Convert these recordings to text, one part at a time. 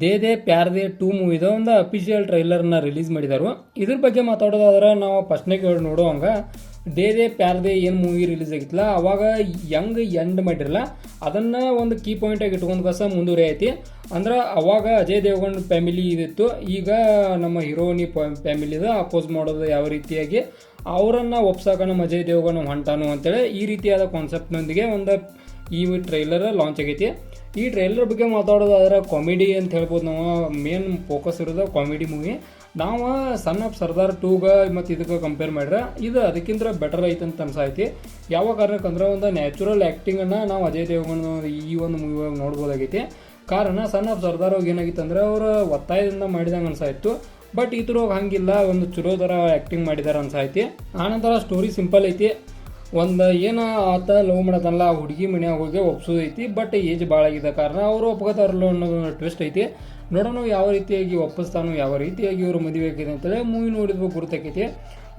They De Pyaar De two ಮೂವಿದ ಒಂದು official ಟ್ರೈಲರ್ನ release ಮಾಡಿದರು. ಇದ್ರ ಬಗ್ಗೆ ಮಾತಾಡೋದಾದ್ರೆ ನಾವು ಫಸ್ಟ್ನೇ ಕೇಳಿ ನೋಡುವಂಗ ದೇ ದೇ ಪ್ಯಾರ್ ದೇ ಏನು ಮೂವಿ ರಿಲೀಸ್ ಆಗಿತ್ತಲ್ಲ, ಅವಾಗ ಯಂಗ್ ಎಂಡ್ ಮಾಡಿರಲ್ಲ, ಅದನ್ನು ಒಂದು ಕೀ ಪಾಯಿಂಟಾಗಿ ಇಟ್ಕೊಂಡು ಕಸ ಮುಂದುವರಿ ಐತಿ ಅಂದ್ರೆ ಅವಾಗ ಅಜಯ್ ದೇವಗನ್ ಫ್ಯಾಮಿಲಿ ಇದಿತ್ತು. ಈಗ ನಮ್ಮ ಹೀರೋನಿ ಫ್ಯಾಮಿಲಿದ ಅಪೋಸ್ ಮಾಡೋದು ಯಾವ ರೀತಿಯಾಗಿ, ಅವರನ್ನು ಒಪ್ಸಾಕ ನಮ್ಮ ಅಜಯ್ ದೇವಗನ್ ಹೊಂಟಾನು ಅಂತೇಳಿ ಈ ರೀತಿಯಾದ ಕಾನ್ಸೆಪ್ಟ್ನೊಂದಿಗೆ ಒಂದು ಈ ಟ್ರೈಲರ್ ಲಾಂಚ್ ಆಗೈತಿ. ಈ ಟ್ರೈಲರ್ ಬಗ್ಗೆ ಮಾತಾಡೋದಾದ್ರೆ ಕಾಮಿಡಿ ಅಂತ ಹೇಳ್ಬೋದು ನಾವು. ಮೇನ್ ಫೋಕಸ್ ಇರೋದು ಕಾಮಿಡಿ ಮೂವಿ ನಾವು ಸನ್ ಆಫ್ ಸರ್ದಾರ್ ಟೂಗ ಮತ್ತು ಇದಕ್ಕೆ ಕಂಪೇರ್ ಮಾಡ್ರೆ ಇದು ಅದಕ್ಕಿಂತ ಬೆಟರ್ ಐತೆ ಅಂತ ಅನ್ಸೈತಿ ಯಾವ ಕಾರಣಕ್ಕಂದ್ರೆ ಒಂದು ನ್ಯಾಚುರಲ್ ಆ್ಯಕ್ಟಿಂಗನ್ನು ನಾವು ಅಜಯ್ ದೇವಗನ್ ಈ ಒಂದು ಮೂವಿ ನೋಡ್ಬೋದಾಗೈತಿ. ಕಾರಣ ಸನ್ ಆಫ್ ಸರ್ದಾರ್ ಅವ್ರಿಗೆ ಏನಾಗಿತ್ತು ಅಂದ್ರೆ ಅವರು ಒತ್ತಾಯದಿಂದ ಮಾಡಿದಂಗೆ ಅನ್ಸಾಯಿತು. ಬಟ್ ಇದ್ರೊಳಗೆ ಹಂಗಿಲ್ಲ, ಒಂದು ಚಲೋ ಥರ ಆ್ಯಕ್ಟಿಂಗ್ ಮಾಡಿದಾರೆ ಅನ್ಸಾಯ್ತಿ. ಆನಂತರ ಸ್ಟೋರಿ ಸಿಂಪಲ್ ಐತಿ. ಒಂದು ಏನೋ ಆತ ಲವ್ ಮಾಡತಾನಲ್ಲ ಆ ಹುಡುಗಿ ಮನ್ಯಾಗ ಹೋಗಿ ಒಪ್ಸೋದೈತಿ ಬಟ್ ಏಜ್ ಭಾಳ ಆಗಿದ್ದ ಕಾರಣ ಅವರು ಒಪ್ಕೋತಾರಲ್ಲ ಅನ್ನೋ ಟ್ವಿಸ್ಟ್ ಐತಿ. ನೋಡೋಣ ಯಾವ ರೀತಿಯಾಗಿ ಒಪ್ಪಿಸ್ತಾನೋ, ಯಾವ ರೀತಿಯಾಗಿ ಇವರು ಮದುವೆ ಆಗಿದೆ ಅಂತೇಳಿ ಮೂವಿ ನೋಡಿದ್ವು ಗುರುತಾಕೈತಿ.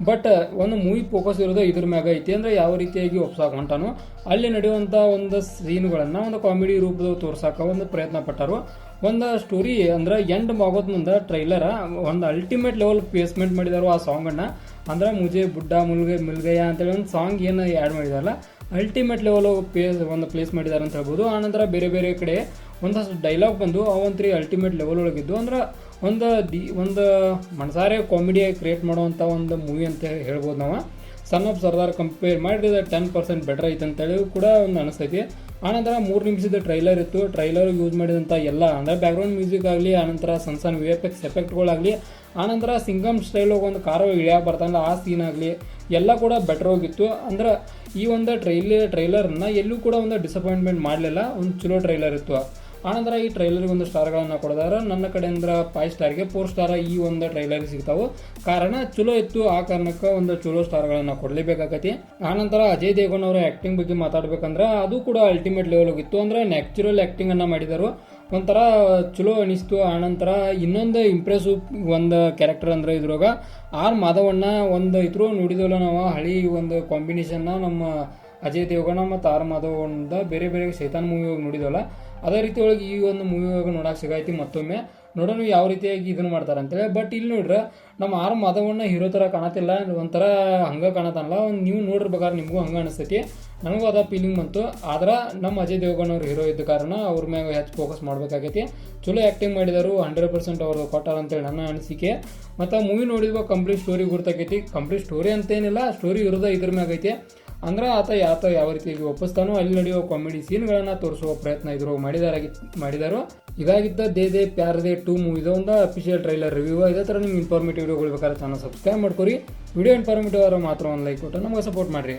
ಬಟ್ ಒಂದು ಮೂವಿ ಫೋಕಸ್ ಇರೋದು ಇದ್ರ ಮ್ಯಾಗ ಐತಿ, ಅಂದ್ರೆ ಯಾವ ರೀತಿಯಾಗಿ ಒಪ್ಸಾಕ ಹೊಂಟಾನೋ. ಅಲ್ಲಿ ನಡೆಯುವಂಥ ಒಂದು ಸೀನ್ಗಳನ್ನು ಒಂದು ಕಾಮಿಡಿ ರೂಪದಲ್ಲಿ ತೋರ್ಸಾಕ ಒಂದು ಪ್ರಯತ್ನ ಪಟ್ಟರು. ಒಂದು ಸ್ಟೋರಿ ಅಂದ್ರೆ ಎಂಡ್ ಆಗೋದ್ ಮುಂದೆ ಟ್ರೈಲರ್ ಒಂದು ಅಲ್ಟಿಮೇಟ್ ಲೆವೆಲ್ ಪ್ಲೇಸ್ಮೆಂಟ್ ಮಾಡಿದಾರು ಆ ಸಾಂಗನ್ನು ಅಂದ್ರೆ ಮುಜೆ ಬುಡ್ಡ ಮುಲ್ಗೆ ಮಿಲ್ಗಯ್ಯ ಅಂತೇಳಿ ಒಂದು ಸಾಂಗ್ ಏನು ಆ್ಯಡ್ ಮಾಡಿದಾರಲ್ಲ. ಅಲ್ಟಿಮೇಟ್ ಲೆವೆಲ್ ಪ್ಲೇಸ್ ಒಂದು ಪ್ಲೇಸ್ ಮಾಡಿದ್ದಾರೆ ಅಂತ ಹೇಳ್ಬೋದು. ಆನಂತರ ಬೇರೆ ಬೇರೆ ಕಡೆ ಒಂದಷ್ಟು ಡೈಲಾಗ್ ಬಂದು ಅವಂತ್ರಿ ಅಲ್ಟಿಮೇಟ್ ಲೆವೆಲ್ ಒಳಗಿದ್ದು. ಅಂದ್ರೆ ಒಂದು ಡಿ ಒಂದು ಮನಸಾರೆ ಕಾಮಿಡಿ ಕ್ರಿಯೇಟ್ ಮಾಡುವಂಥ ಒಂದು ಮೂವಿ ಅಂತ ಹೇಳ್ಬೋದು ನಾವು. ಸನ್ ಆಫ್ ಸರ್ದಾರ್ ಕಂಪೇರ್ ಮಾಡಿದ್ರೆ ಟೆನ್ ಪರ್ಸೆಂಟ್ ಬೆಟರ್ ಐತೆ ಅಂತೇಳಿ ಕೂಡ ಒಂದು ಅನಿಸ್ತೈತಿ. ಆನಂತರ ಮೂರು ನಿಮಿಷದ ಟ್ರೈಲರ್ ಇತ್ತು. ಟ್ರೈಲರ್ ಯೂಸ್ ಮಾಡಿದಂಥ ಎಲ್ಲ ಅಂದರೆ ಬ್ಯಾಕ್ಗ್ರೌಂಡ್ ಮ್ಯೂಸಿಕ್ ಆಗಲಿ, ಆನಂತರ ಸಣ್ಣ ಸಣ್ಣ ವಿ ಎಫ್ ಎಕ್ಸ್ ಎಫೆಕ್ಟ್ಗಳಾಗಲಿ ಆನಂತರ ಸಿಂಗಮ್ ಸ್ಟೈಲ್ ಒಂದು ಕಾರು ಇಳಿಯಾಗ ಬರ್ತಂದ್ರೆ ಆ ಸೀನ್ ಆಗಲಿ, ಎಲ್ಲ ಕೂಡ ಬೆಟರ್ ಹೋಗಿತ್ತು. ಅಂದ್ರೆ ಈ ಒಂದು ಟ್ರೈಲಿ ಟ್ರೈಲರ್ನ ಎಲ್ಲೂ ಕೂಡ ಒಂದು ಡಿಸಪಾಯಿಂಟ್ಮೆಂಟ್ ಮಾಡಲಿಲ್ಲ. ಒಂದು ಚಲೋ ಟ್ರೈಲರ್ ಇತ್ತು. ಆನಂತರ ಈ ಟ್ರೈಲರ್ಗೆ ಒಂದು ಸ್ಟಾರ್ಗಳನ್ನು ಕೊಡೋದಾರ ನನ್ನ ಕಡೆಯಿಂದ ಫೈವ್ ಸ್ಟಾರ್ಗೆ ಫೋರ್ ಸ್ಟಾರ್ ಈ ಒಂದು ಟ್ರೈಲರ್ ಸಿಗ್ತಾವೆ. ಕಾರಣ, ಚಲೋ ಇತ್ತು. ಆ ಕಾರಣಕ್ಕೆ ಒಂದು ಚಲೋ ಸ್ಟಾರ್ಗಳನ್ನು ಕೊಡಲೇಬೇಕಾಗತಿ. ಆನಂತರ ಅಜಯ್ ದೇವಗನ್ ಅವರ ಆ್ಯಕ್ಟಿಂಗ್ ಬಗ್ಗೆ ಮಾತಾಡ್ಬೇಕಂದ್ರೆ, ಅದು ಕೂಡ ಅಲ್ಟಿಮೇಟ್ ಲೆವೆಲ್ ಹೋಗಿತ್ತು ಅಂದ್ರೆ ನ್ಯಾಚುರಲ್ ಆ್ಯಕ್ಟಿಂಗನ್ನು ಮಾಡಿದರು. ಒಂಥರ ಚಲೋ ಅನಿಸ್ತು. ಆನಂತರ ಇನ್ನೊಂದು ಇಂಪ್ರೆಸಿವ್ ಒಂದು ಕ್ಯಾರೆಕ್ಟರ್ ಅಂದ್ರೆ ಇದ್ರೊಳಗೆ ಆರ್ ಮಾಧವಣ್ಣ. ಒಂದು ಇದ್ರು ನೋಡಿದವಲ್ಲ ನಾವು ಹಳಿ ಒಂದು ಕಾಂಬಿನೇಷನ್ನ ನಮ್ಮ ಅಜಯ್ ದೇವಗಣ ಮತ್ತು ಆರ್ ಮಾಧವಣ್ಣ ಬೇರೆ ಬೇರೆ ಶೈತಾನ್ ಮೂವಿ ಹೋಗಿ ನೋಡಿದವಲ್ಲ. ಅದೇ ರೀತಿ ಒಳಗೆ ಈ ಒಂದು ಮೂವಿ ಒಳಗೆ ನೋಡಕ್ಕೆ ಸಿಗೈತಿ ಮತ್ತೊಮ್ಮೆ. ನೋಡೋಣ ಯಾವ ರೀತಿಯಾಗಿ ಇದನ್ನು ಮಾಡ್ತಾರೆ ಅಂತೇಳಿ. ಬಟ್ ಇಲ್ಲಿ ನೋಡ್ರೆ, ನಮ್ಮ ಆರ್ ಮಾಧವಣ್ಣ ಹೀರೋ ಥರ ಕಾಣತಿಲ್ಲ, ಒಂಥರ ಹಂಗೆ ಕಾಣತಾನಲ್ಲ. ಒಂದು ನೀವು ನೋಡಿರ್ಬೇಕಾದ್ರೆ ನಿಮಗೂ ಹಂಗೆ ಅನಿಸ್ತೈತಿ ನನಗೂ ಅದ ಫೀಲಿಂಗ್ ಬಂತು. ಆದ್ರೆ ನಮ್ಮ ಅಜಯ್ ದೇವಗಣ್ಣ ಅವ್ರು ಹೀರೋ ಇದ್ದ ಕಾರಣ ಅವ್ರ ಮ್ಯಾಗ ಹೆಚ್ಚು ಫೋಕಸ್ ಮಾಡಬೇಕಾಗೈತಿ. ಚಲೋ ಆ್ಯಕ್ಟಿಂಗ್ ಮಾಡಿದರು ಹಂಡ್ರೆಡ್ ಪರ್ಸೆಂಟ್ ಅವ್ರದ್ದು ಕೊಟ್ಟಾರ ಅಂತೇಳಿ ನನ್ನ ಅನಿಸಿಕೆ. ಮತ್ತು ಮೂವಿ ನೋಡಿದ್ವ ಕಂಪ್ಲೀಟ್ ಸ್ಟೋರಿ ಗುರ್ತಾಗೈತಿ ಕಂಪ್ಲೀಟ್ ಸ್ಟೋರಿ ಅಂತೇನಿಲ್ಲ ಸ್ಟೋರಿ ಇರೋದ ಇದ್ರ ಮ್ಯಾಗ ಐತಿ ಅಂದ್ರೆ ಆತ ಯಾತ ಯಾವ ರೀತಿಯಾಗಿ ಒಪ್ಪಿಸ್ತಾನೋ, ಅಲ್ಲಿ ನಡೆಯುವ ಕಾಮಿಡಿ ಸೀನ್ಗಳನ್ನು ತೋರಿಸುವ ಪ್ರಯತ್ನ ಇದ್ರು. ಮಾಡಿದಾರಾಗಿ, ಮಾಡಿದಾರೋ? ಇದಾಗಿದ್ದ ದೇ ದೇ ಪ್ಯಾರ್ ದೇ ಟೂ ಮೂವಿದ ಒಂದು ಅಫಿಷಿಯಲ್ ಟ್ರೈಲರ್ ರಿವ್ಯೂ ಇದೇ ಥರ ನಿಮ್ಗೆ ಇನ್ಫಾರ್ಮೇಟಿವ್ ವಿಡಿಯೋಗಳು ಬೇಕಾದ್ರೆ ಚಾನಲ್ ಸಬ್ಸ್ಕ್ರೈಬ್ ಮಾಡ್ಕೊರಿ. ವಿಡಿಯೋ ಇನ್ಫಾರ್ಮೇಟಿವ್ ಮಾತ್ರ ಒಂದು ಲೈಕ್ ಕೊಟ್ಟು ನಮಗೆ ಸಪೋರ್ಟ್ ಮಾಡಿರಿ.